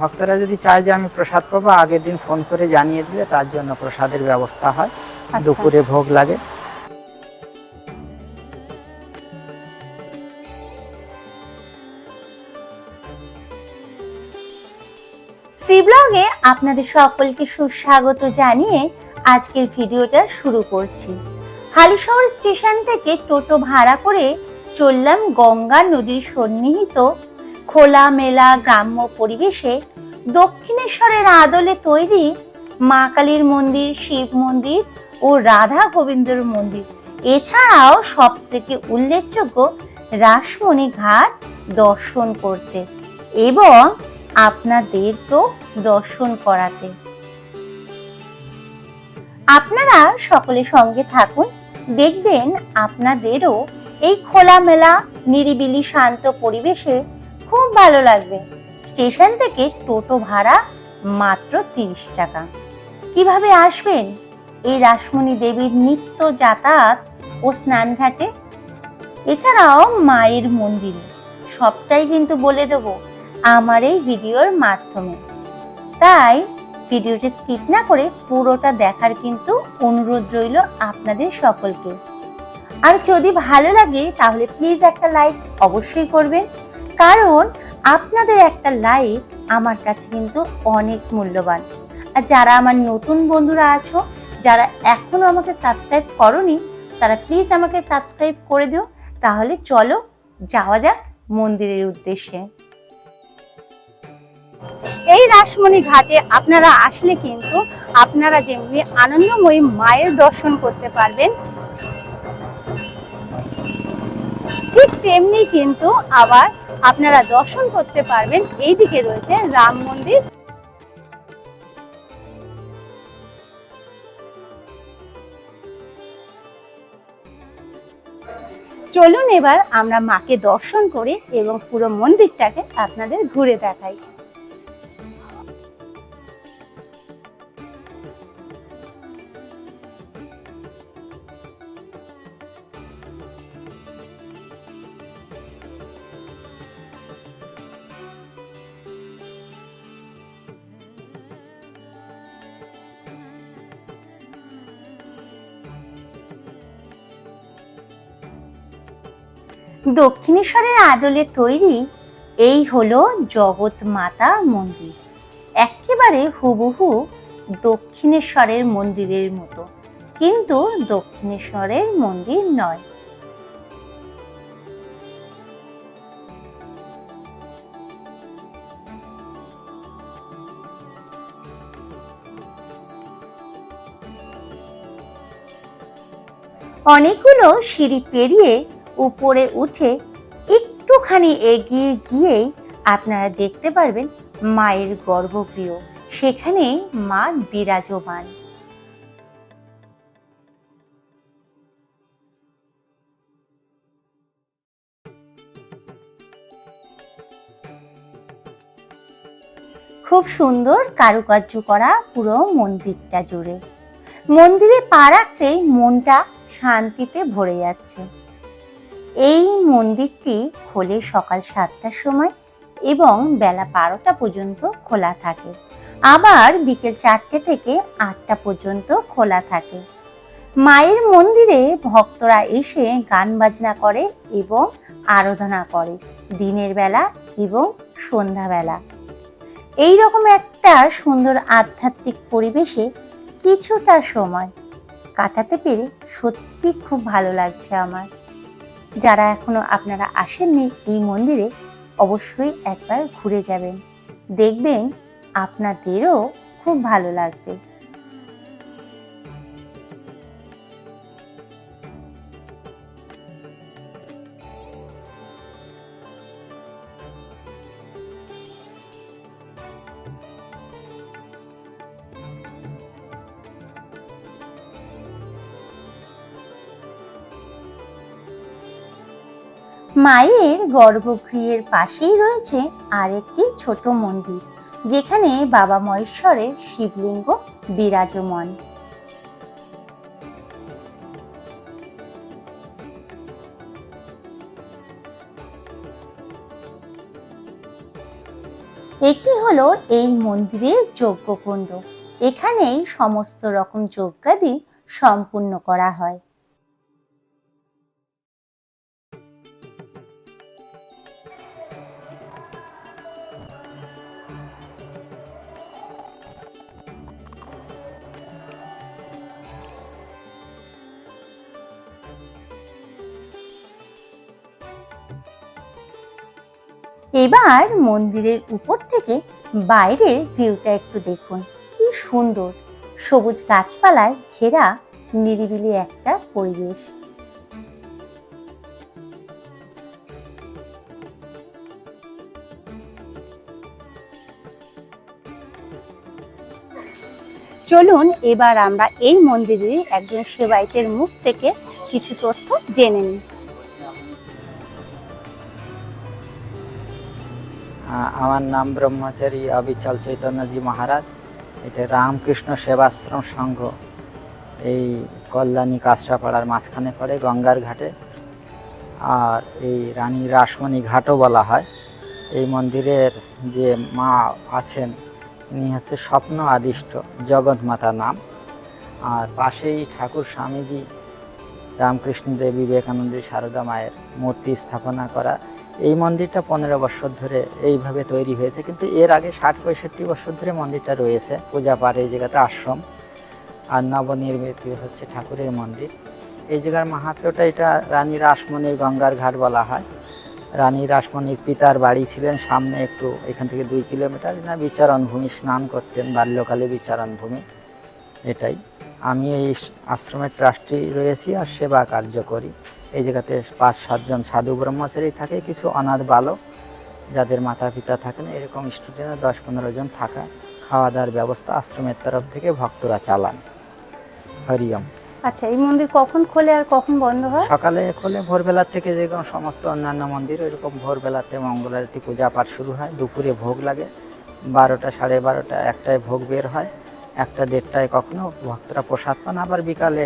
ভক্তরা যদি চায় যে আমি প্রসাদ পাবো আগের দিন ফোন করে জানিয়ে দিলে তার জন্য প্রসাদের ব্যবস্থা হয়। আচ্ছা। দুপুরে ভোগ লাগে। শ্রী ব্লগে আপনাদের সকলকে সুস্বাগত জানিয়ে আজকের ভিডিওটা শুরু করছি। হালিশহর স্টেশন থেকে টোটো ভাড়া করে চললাম গঙ্গা নদীর সন্নিহিত খোলামেলা গ্রাম্য পরিবেশে দক্ষিণেশ্বরের আদলে তৈরি মা কালীর মন্দির, শিব মন্দির ও রাধা গোবিন্দর মন্দির। এছাড়াও সব থেকে উল্লেখযোগ্য রাসমণি ঘাট দর্শন করতে এবং আপনাদেরকেও দর্শন করাতে। আপনারা সকলে সঙ্গে থাকুন, দেখবেন আপনাদেরও এই খোলামেলা, নিরিবিলি, শান্ত পরিবেশে খুব ভালো লাগবে। স্টেশন থেকে টোটো ভাড়া মাত্র তিরিশ টাকা। কীভাবে আসবেন? এই রাসমণি দেবীর নিত্য যাতায়াত ও স্নানঘাটে এছাড়াও মায়ের মন্দিরে। সবটাই কিন্তু বলে দেবো আমার এই ভিডিওর মাধ্যমে। তাই ভিডিওটি স্কিপ না করে পুরোটা দেখার কিন্তু অনুরোধ রইল আপনাদের সকলকে। আর যদি ভালো লাগে তাহলে প্লিজ একটা লাইক অবশ্যই করবেন। কারণ আপনাদের একটা লাইক আমার কাছে কিন্তু অনেক মূল্যবান। আর যারা আমার নতুন বন্ধুরা আছো, যারা এখনও আমাকে সাবস্ক্রাইব করনি, তারা প্লিজ আমাকে সাবস্ক্রাইব করে দিও। তাহলে চলো যাওয়া যাক মন্দিরের উদ্দেশ্যে। এই রাসমণি ঘাটে আপনারা আসলে কিন্তু আপনারা যেমনি আনন্দময়ী মায়ের দর্শন করতে পারবেন, ঠিক তেমনি কিন্তু আবার আপনারা দর্শন করতে পারবেন। এইদিকে রয়েছে রাম মন্দির। চলুন এবার আমরা মাকে দর্শন করি এবং পুরো মন্দিরটাকে আপনাদের ঘুরে দেখাই। দক্ষিণেশ্বরের আদলে তৈরি এই হলো জগৎ মাতা মন্দির। একেবারে হুবহু দক্ষিণেশ্বরের মন্দিরের মতো, কিন্তু দক্ষিণেশ্বরের মন্দির নয়। অনেকগুলো সিঁড়ি পেরিয়ে উপরে উঠে একটুখানি এগিয়ে গিয়েই আপনারা দেখতে পারবেন মায়ের গর্ভগৃহ। সেখানে মা বিরাজমান। খুব সুন্দর কারুকার্য করা পুরো মন্দিরটা জুড়ে। মন্দিরে পা রাখতেই মনটা শান্তিতে ভরে যাচ্ছে। এই মন্দিরটি খোলে সকাল সাতটার সময় এবং বেলা বারোটা পর্যন্ত খোলা থাকে। আবার বিকেল চারটে থেকে আটটা পর্যন্ত খোলা থাকে। মায়ের মন্দিরে ভক্তরা এসে গান বাজনা করে এবং আরাধনা করে দিনের বেলা এবং সন্ধ্যাবেলা। এই রকম একটা সুন্দর আধ্যাত্মিক পরিবেশে কিছুটা সময় কাটাতে পেরে সত্যি খুব ভালো লাগছে আমার। যারা এখনও আপনারা আসেননি এই মন্দিরে, অবশ্যই একবার ঘুরে যাবেন। দেখবেন আপনাদেরও খুব ভালো লাগবে। মায়ের গর্ভগৃহের পাশেই রয়েছে আরেকটি ছোট মন্দির, যেখানে বাবা মহেশ্বরের শিবলিঙ্গ বিরাজমান। একই হলো এই মন্দিরের যজ্ঞকুণ্ড। এখানেই সমস্ত রকম যজ্ঞাদি সম্পূর্ণ করা হয়। এবার মন্দিরের উপর থেকে বাইরের ভিউটা একটু দেখুন। কি সুন্দর। সবুজ গাছপালায় ঘেরা নিরিবিলি একটা পরিবেশ। চলুন এবার আমরা এই মন্দিরে একজন সেবায়তের মুখ থেকে কিছু তথ্য জেনে নিই। আমার নাম ব্রহ্মচারী অবিচল চৈতন্যজি মহারাজ। এটা রামকৃষ্ণ সেবাশ্রম সংঘ। এই কল্যাণী কাঁচরাপাড়ার মাঝখানে পড়ে গঙ্গার ঘাটে। আর এই রানী রাসমণি ঘাটও বলা হয়। এই মন্দিরের যে মা আছেন, ইনি হচ্ছে স্বপ্ন আদিষ্ট জগৎমাতা নাম। আর পাশেই ঠাকুর স্বামীজি রামকৃষ্ণদেব বিবেকানন্দ সারদা মায়ের মূর্তি স্থাপনা করা এই মন্দিরটা পনেরো বছর ধরে এইভাবে তৈরি হয়েছে, কিন্তু এর আগে ষাট পঁয়ষট্টি বছর ধরে মন্দিরটা রয়েছে, পূজা পাঠ এই জায়গাতে আশ্রম, আর নবনির্মিত হচ্ছে ঠাকুরের মন্দির। এই জায়গার মাহাত্ম্যটা এটা, রানী রাসমণির গঙ্গার ঘাট বলা হয়। রানী রাসমণির পিতার বাড়ি ছিলেন সামনে একটু, এখান থেকে দুই কিলোমিটার, না বিচারণ ভূমি স্নান করতেন, বাল্যকালে বিচারণ ভূমি এটাই। আমি এই আশ্রমের ট্রাস্টি রয়েছি আর সেবা কার্য করি। এই জায়গাতে পাঁচ সাতজন সাধু ব্রহ্মচারী থাকে কিছু অনাথ বালক যাদের মাতা পিতা থাকেন এরকম স্টুডেন্ট দশ পনেরো জন থাকা খাওয়া দাওয়ার ব্যবস্থা আশ্রমের তরফ থেকে ভক্তরা চালান। হরিয়ম আচ্ছা এই মন্দির কখন খোলে আর কখন বন্ধ হয়? সকালে খোলে ভোরবেলার থেকে যেরকম সমস্ত অন্যান্য মন্দির ওইরকম ভোরবেলাতে মঙ্গল আরতি পূজা পাঠ শুরু হয় দুপুরে ভোগ লাগে বারোটা সাড়ে বারোটা একটায় ভোগ বের হয়। একটা দেড়টায় কখনো ভক্তরা প্রসাদ পান। আবার বিকালে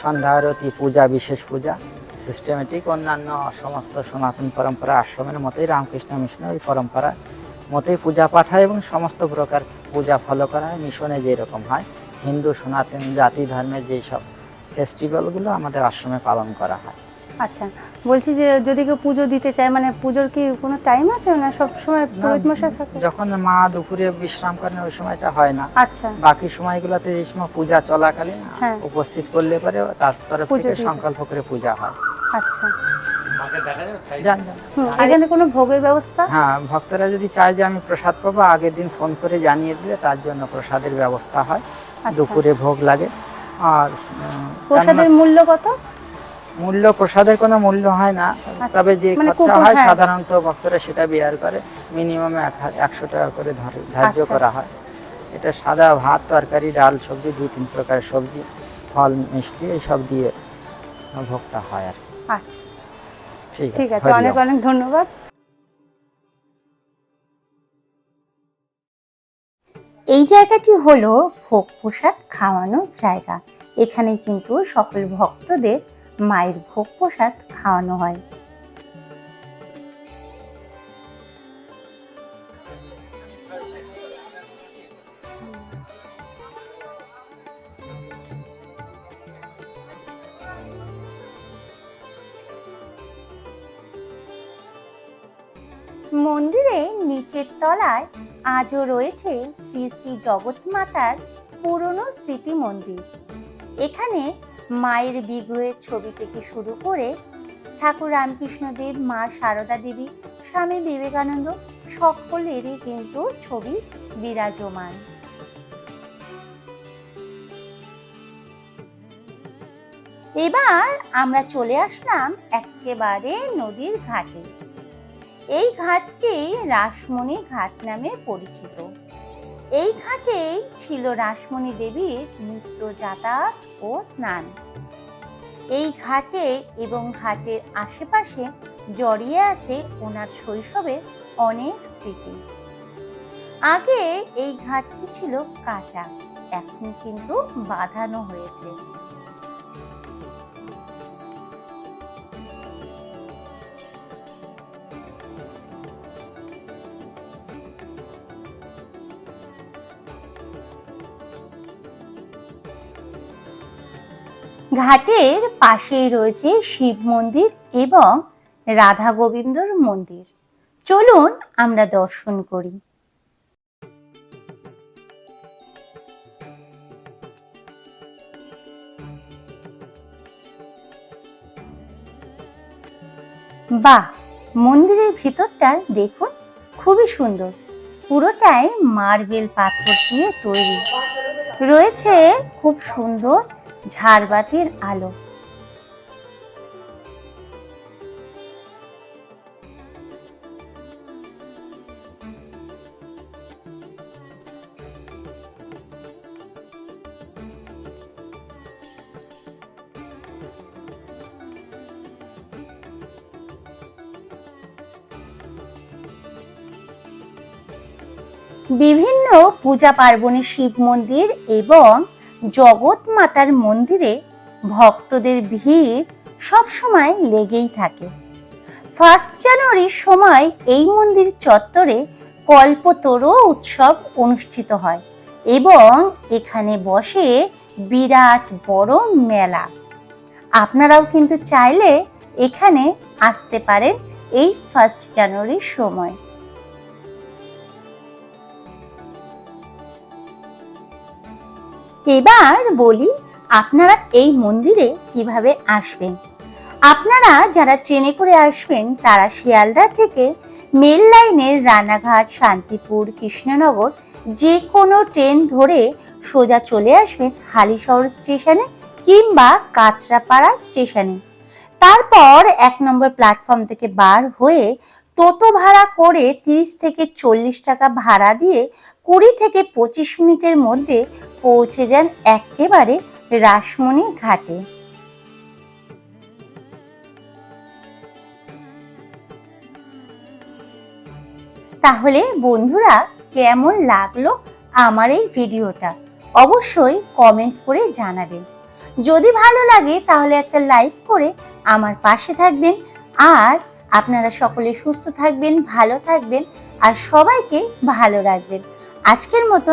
সন্ধ্যা আরতি, পূজা, বিশেষ পূজা সিস্টেমেটিক অন্যান্য সমস্ত সনাতন পরম্পরা আশ্রমের মতোই রামকৃষ্ণ মিশনের ওই পরম্পরা মতোই পূজা পাঠ হয় এবং সমস্ত প্রকার পূজা ফলো করা হয়। মিশনে যেরকম হয়, হিন্দু, সনাতন, জাতি ধর্মের যেই সব ফেস্টিভ্যালগুলো আমাদের আশ্রমে পালন করা হয়। আচ্ছা বলছি যে যদি কেউ পুজো দিতে চায় মানে পুজোর কি কোনো টাইম আছে না সব সময় পুরোহিত মশাই থাকে? যখন মা দুপুরে বিশ্রাম করেন ওই সময়টা হয় না। আচ্ছা। বাকি সময়গুলোতে এই সময় পূজা চলাকালীন হ্যাঁ। উপস্থিত করলে পরে তারপরে সংকল্প করে পূজা হয়। আচ্ছা। এখানে কোনো ভোগের ব্যবস্থা? হ্যাঁ ভক্তরা যদি চায় যে আমি প্রসাদ পাবো আগের দিন ফোন করে জানিয়ে দিলে তার জন্য প্রসাদের ব্যবস্থা হয়। আচ্ছা। দুপুরে ভোগ লাগে। আর প্রসাদের মূল্য কত? মূল্য প্রসাদের কোনো মূল্য হয় না তবে যে মানে খরচা হয় হ্যাঁ। সাধারণত ভক্তরা সেটা বিয়ার করে মিনিমাম একশো টাকা করে ধরে ধার্য আচ্ছা। করা হয় এটা সাদা ভাত তরকারি ডাল সবজি দুই তিন প্রকার সবজি ফল মিষ্টি এইসব দিয়ে ভোগটা হয় আর। আচ্ছা ঠিক আছে অনেক অনেক ধন্যবাদ এই জায়গাটি হলো ভোগ প্রসাদ খাওয়ানোর জায়গা এখানে কিন্তু সকল ভক্তদের মায়ের ভোগ প্রসাদ খাওয়ানো হয়। মন্দিরের নিচের তলায় আজও রয়েছে শ্রী শ্রী জগৎমাতার পুরনো স্মৃতি মন্দির এখানে মায়ের বিগ্রহের ছবি থেকে শুরু করে ঠাকুর রামকৃষ্ণদেব, মা সারদা দেবী, স্বামী বিবেকানন্দ, সকলেরই কিন্তু ছবি বিরাজমান। এবার আমরা চলে আসলাম একেবারে নদীর ঘাটে। এই ঘাটটি রাসমণি ঘাট নামে পরিচিত। এই ঘাটেই ছিল রাসমণি দেবীর নিত্য যাতায়াত ও স্নান। এই ঘাটে এবং ঘাটের আশেপাশে জড়িয়ে আছে ওনার শৈশবের অনেক স্মৃতি। আগে এই ঘাটটি ছিল কাঁচা, এখন কিন্তু বাঁধানো হয়েছে। ঘাটের পাশেই রয়েছে শিব মন্দির এবং রাধা গোবিন্দর মন্দির। চলুন আমরা দর্শন করি। বাহ, মন্দিরের ভিতরটা দেখুন, খুবই সুন্দর। পুরোটাই মার্বেল পাথর দিয়ে তৈরি। রয়েছে খুব সুন্দর ঝাড়বাতির আলো। বিভিন্ন পূজা পার্বণে শিব মন্দির এবং জগৎ মাতার মন্দিরে ভক্তদের ভিড় সবসময় লেগেই থাকে। ফার্স্ট জানুয়ারির সময় এই মন্দির চত্বরে কল্পতরু উৎসব অনুষ্ঠিত হয় এবং এখানে বসে বিরাট বড় মেলা। আপনারাও কিন্তু চাইলে এখানে আসতে পারেন এই ফার্স্ট জানুয়ারির সময়। এবার বলি আপনারা এই মন্দিরে কীভাবে আসবেন। আপনারা যারা ট্রেনে করে আসবেন, তারা শিয়ালদা থেকে মেল লাইনের রানাঘাট, শান্তিপুর, কৃষ্ণনগর যে কোনো ট্রেন ধরে সোজা চলে আসবেন হালিশহর স্টেশনে কিংবা কাঁচরাপাড়া স্টেশনে। তারপর এক নম্বর প্ল্যাটফর্ম থেকে বার হয়ে টোটো ভাড়া করে তিরিশ থেকে চল্লিশ টাকা ভাড়া দিয়ে কুড়ি থেকে পঁচিশ মিনিটের মধ্যে পৌঁছে যান একেবারে রাসমণি ঘাটে। তাহলে বন্ধুরা, কেমন লাগল আমার এই ভিডিওটা? অবশ্যই কমেন্ট করে জানাবেন। যদি ভালো লাগে, তাহলে একটা লাইক করে আমার পাশে থাকবেন। আর আপনারা সকলে সুস্থ থাকবেন, ভালো থাকবেন, আর সবাইকে ভালো রাখবেন। আজকের মতো